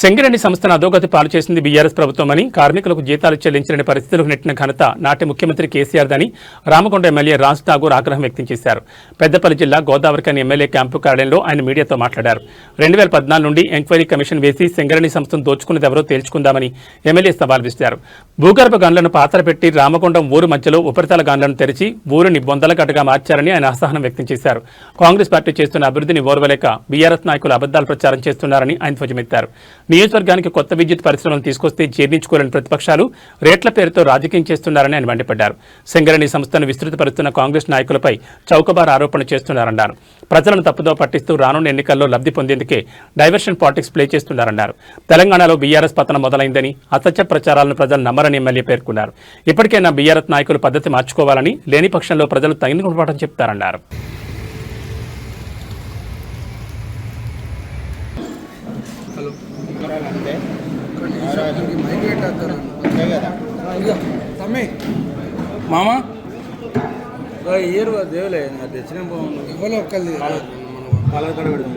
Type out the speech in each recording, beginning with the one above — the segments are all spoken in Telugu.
సింగరేణి సంస్థను అధోగతి పాలు చేసింది బీఆర్ఎస్ ప్రభుత్వమని కార్మికులకు జీతాలు చెల్లించలేని పరిస్థితులకు నెట్టిన ఘనత నాటి ముఖ్యమంత్రి కేసీఆర్ దని రామకొండ ఎమ్మెల్యే రాజ్ ఠాగూర్ ఆగ్రహం వ్యక్తం చేశారు. పెద్దపల్లి జిల్లా గోదావరికని ఎమ్మెల్యే క్యాంపు కార్యాలయంలో ఆయన మీడియాతో మాట్లాడారు. రెండు వేల పద్నాలుగు నుండి ఎంక్వైరీ కమిషన్ వేసి సింగరేణి సంస్థను దోచుకున్నది ఎవరో తేల్చుకుందామని ఎమ్మెల్యే సవాల్ విసిరారు. భూగర్భ గనులను పాత్ర పెట్టి రామకొండం ఊరు మధ్యలో ఉపరితల గనులను తెరిచి ఊరిని బొందలగడ్డగా మార్చారని ఆయన అసహనం వ్యక్తం చేశారు. కాంగ్రెస్ పార్టీ చేస్తున్న అభివృద్ధిని ఓర్వలేక బీఆర్ఎస్ నాయకులు అబద్దాలు ప్రచారం చేస్తున్నారని ఆయన ధ్వజమెత్తారు. నియోజకవర్గానికి కొత్త విద్యుత్ పరిశ్రమలను తీసుకొస్తే జీర్ణించుకోలేని ప్రతిపక్షాలు రేట్ల పేరుతో రాజకీయం చేస్తున్నారని ఆయన మండిపడ్డారు. సింగరేణి సంస్థను విస్తృతపరుస్తున్న కాంగ్రెస్ నాయకులపై చౌకబార్ ఆరోపణలు చేస్తున్నారన్నారు. ప్రజలను తప్పుదో పట్టిస్తూ రానున్న ఎన్నికల్లో లబ్ధి పొందేందుకే డైవర్షన్ పాలిటిక్స్ ప్లే చేస్తున్నారన్నారు. తెలంగాణలో బీఆర్ఎస్ పతనం మొదలైందని అసత్య ప్రచారాలను ప్రజలు నమ్మరని ఎమ్మెల్యే పేర్కొన్నారు. ఇప్పటికైనా బీఆర్ఎస్ నాయకులు పద్ధతి మార్చుకోవాలని లేని పక్షంలో ప్రజలు తగిన గుణపాఠం చెప్తారన్నారు. మామ ఇయర్ దేవలే నాకు తెచ్చిన ఎవరో ఒక్కరిది పాలకడ పెడదాం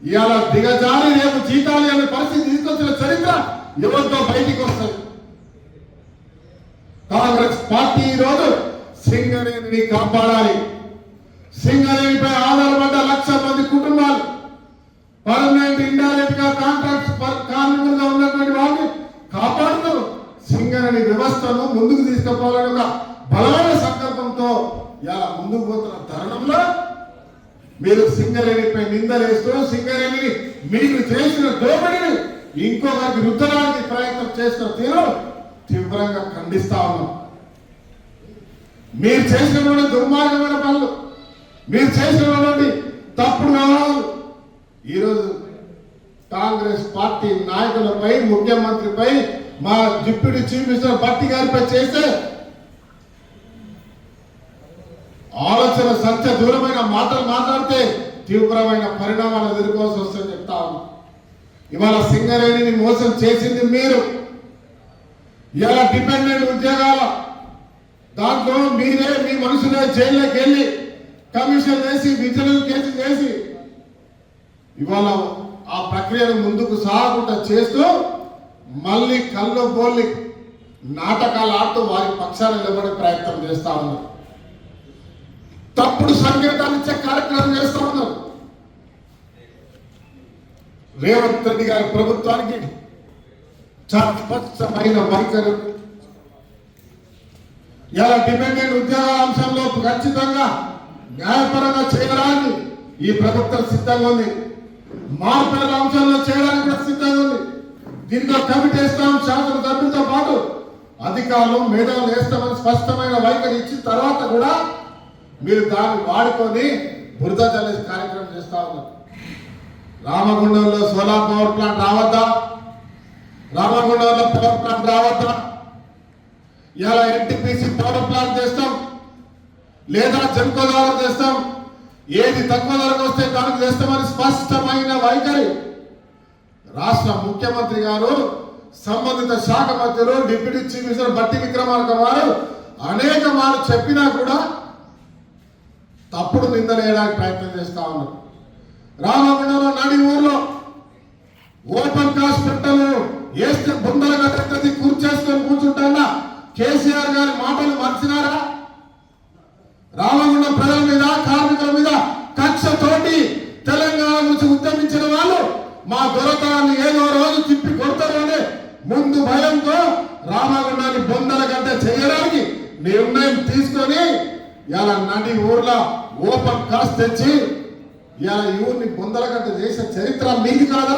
ఇవాళ దిగజారి రేపు జీతాలు అనే పరిస్థితి తీసుకొచ్చిన చరిత్ర ఎవరితో బయటికి వస్తుంది? కాంగ్రెస్ పార్టీ ఈరోజు సింగరేణిని కాపాడాలి. సింగరేణిపై ఆధారపడ్డ లక్ష మంది కుటుంబాలు పర్మనెంట్ ఇండైరెక్ట్గా కాంట్రాక్ట్ కార్మికులుగా ఉన్నటువంటి వాళ్ళని కాపాడుతూ సింగరేణి వ్యవస్థను ముందుకు తీసుకుపోవాలని ఒక బలమైన సంకల్పంతో ఇలా ముందుకు పోతున్న తరుణంలో మీరు సింగరేణిపై నిందలేస్తూ సింగరేణిని మీరు చేసిన దోపిడిని ఇంకొకరికి రుద్దడానికి ప్రయత్నం చేసిన తీరు తీవ్రంగా ఖండిస్తా ఉన్నాం. మీరు చేసినటువంటి దుర్మార్గమైన పనులు మీరు చేసినటువంటి తప్పుడు వ్యవహారాలు ఈరోజు కాంగ్రెస్ పార్టీ నాయకులపై ముఖ్యమంత్రిపై మా డిప్యూటీ చీఫ్ మినిస్టర్ భట్టి గారిపై చేస్తే ఆలోచన సత్య దూరమైన మాటలు మాట్లాడితే తీవ్రమైన పరిణామాలు ఎదుర్కోవాల్సి వస్తుందని చెప్తా ఉన్నా. ఇవాళ సింగరేణిని మోసం చేసింది మీరు. ఇలా డిపెండెంట్ ఉద్యోగాల దాంట్లో మీరే మీ మనుషులే జైల్లోకి వెళ్ళి కమిషన్ వేసి విజిలెన్స్ కేసు చేసి ఇవాళ ఆ ప్రక్రియను ముందుకు సాగకుండా చేస్తూ మళ్ళీ కళ్ళు బోల్లి నాటకాలు ఆడుతూ వారి పక్షాన్ని నిలబడే ప్రయత్నం చేస్తా ఉన్నారు. తప్పుడు సంకేతాలు ఇచ్చే కార్యక్రమం చేస్తా ఉన్నారు. రేవంత్ రెడ్డి గారి ప్రభుత్వానికి చాలా స్పష్టమైన వైఖరి. ఇలా డిపెండెంట్ ఉద్యోగాల అంశంలో ఖచ్చితంగా న్యాయపరంగా చేయడానికి ఈ ప్రభుత్వం సిద్ధంగా ఉంది. మార్పుల అంశంలో చేయడానికి కూడా సిద్ధంగా ఉంది. దీంతో కమిటీ వేస్తాం శాసన సభ్యులతో పాటు అధికారులు మేధావులు వేస్తామని స్పష్టమైన వైఖరి ఇచ్చిన తర్వాత కూడా మీరు దాన్ని వాడుకొని బురద చల్లే కార్యక్రమం చేస్తా ఉన్నారు. రామగుండంలో సోలార్ పవర్ ప్లాంట్ రావద్దా? రామగుండంలో పవర్ ప్లాంట్ రావద్దా? ఇలా ఎన్టీపీసీ పవర్ ప్లాంట్ చేస్తాం. లేదా జన్కో ద్వారా చేస్తాం. ఏది తక్కువ ధరకు వస్తే దానికి చేస్తామని స్పష్టమైన వైఖరి. రాష్ట్ర ముఖ్యమంత్రి గారు సంబంధిత శాఖ మంత్రులు డిప్యూటీ చీఫ్ మినిస్టర్ బట్టి విక్రమార్క వారు అనేక మార్లు చెప్పినా కూడా తప్పుడు నిందలేయడానికి ప్రయత్నం చేస్తా ఉన్నారు రామగుండంలో నడి ఊర్లో ఓపెన్ కాస్ట్ పెట్టలు వేస్తే బుందల గట్టి కూర్చేసుకొని కూర్చుంటారా కేసీఆర్ గారి మాటలు మర్చినారా? రామగుండం ప్రజల మీద కార్మికుల మీద కక్షతోటి తెలంగాణ నుంచి ఉద్యమించిన వాళ్ళు మా దొరతనాన్ని ఏదో రోజు తిప్పి కొడతారని ముందు భయంతో రామగుండాన్ని బొందల గంట చేయడానికి నిర్ణయం తీసుకొని ఇలా నడి ఊర్లో ఓపెన్ కాసు తెచ్చి ఇలా ఊరిని బొందలగడ్డ చేసిన చరిత్ర మీది కాదా?